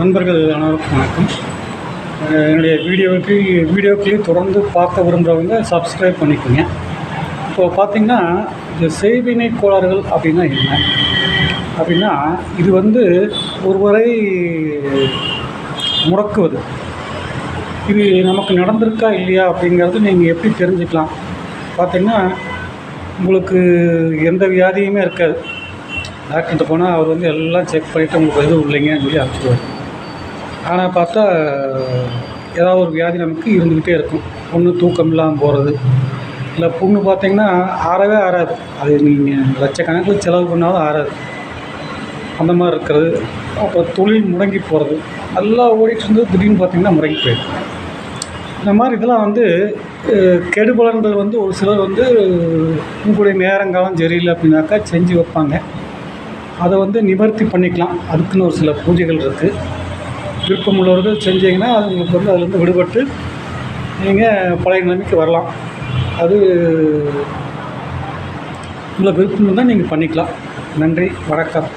நண்பர்கள் அனைவருக்கும் வணக்கம். என்னுடைய வீடியோவுக்கு வீடியோக்களையும் தொடர்ந்து பார்க்க விரும்புகிறவங்க சப்ஸ்கிரைப் பண்ணிக்கோங்க. இப்போ பார்த்திங்கன்னா இந்த செய்வினை கோளாறுகள் அப்படின்னா என்ன? அப்படின்னா இது வந்து ஒருவரை முடக்குவது. இது நமக்கு நடந்திருக்கா இல்லையா அப்படிங்கிறது நீங்கள் எப்படி தெரிஞ்சுக்கலாம்? பார்த்திங்கன்னா உங்களுக்கு எந்த வியாதியுமே இருக்காது. டாக்டர்கிட்ட போனால் அவர் வந்து எல்லாம் செக் பண்ணிவிட்டு உங்களுக்கு எதுவும் இல்லைங்கன்னு சொல்லி அனுப்பிச்சிடுவார் ஆனால் பார்த்தா ஏதாவது ஒரு வியாதி நமக்கு இருந்துக்கிட்டே இருக்கும். ஒன்று தூக்கம் இல்லாமல் போகிறது இல்லை புண்ணு பார்த்தீங்கன்னா ஆறவே ஆறாது. அது நீங்கள் லட்சக்கணக்கில் செலவு பண்ணாலும் ஆறாது. அந்த மாதிரி இருக்கிறது. அப்புறம் தொழில் முடங்கி போகிறது நல்லா ஓடிட்டு இருந்தது திடீர்னு பார்த்தீங்கன்னா முடங்கி போயிடும் இந்த மாதிரி இதெல்லாம் வந்து கெடுபலன்றது வந்து ஒரு சிலர் வந்து உங்களுடைய நேரங்காலம் சரியில்லை அப்படின்னாக்கா செஞ்சு வைப்பாங்க. அதை வந்து நிவர்த்தி பண்ணிக்கலாம். அதுக்குன்னு ஒரு சில பூஜைகள் இருக்குது விருப்பமுள்ளவர்கள் செஞ்சீங்கன்னா அது உங்களுக்கு வந்து அதுலேருந்து விடுபட்டு நீங்கள் பழைய நிலைமைக்கு வரலாம். அது உங்களை விருப்பம் இருந்தால் நீங்கள் பண்ணிக்கலாம். நன்றி. வணக்கம்.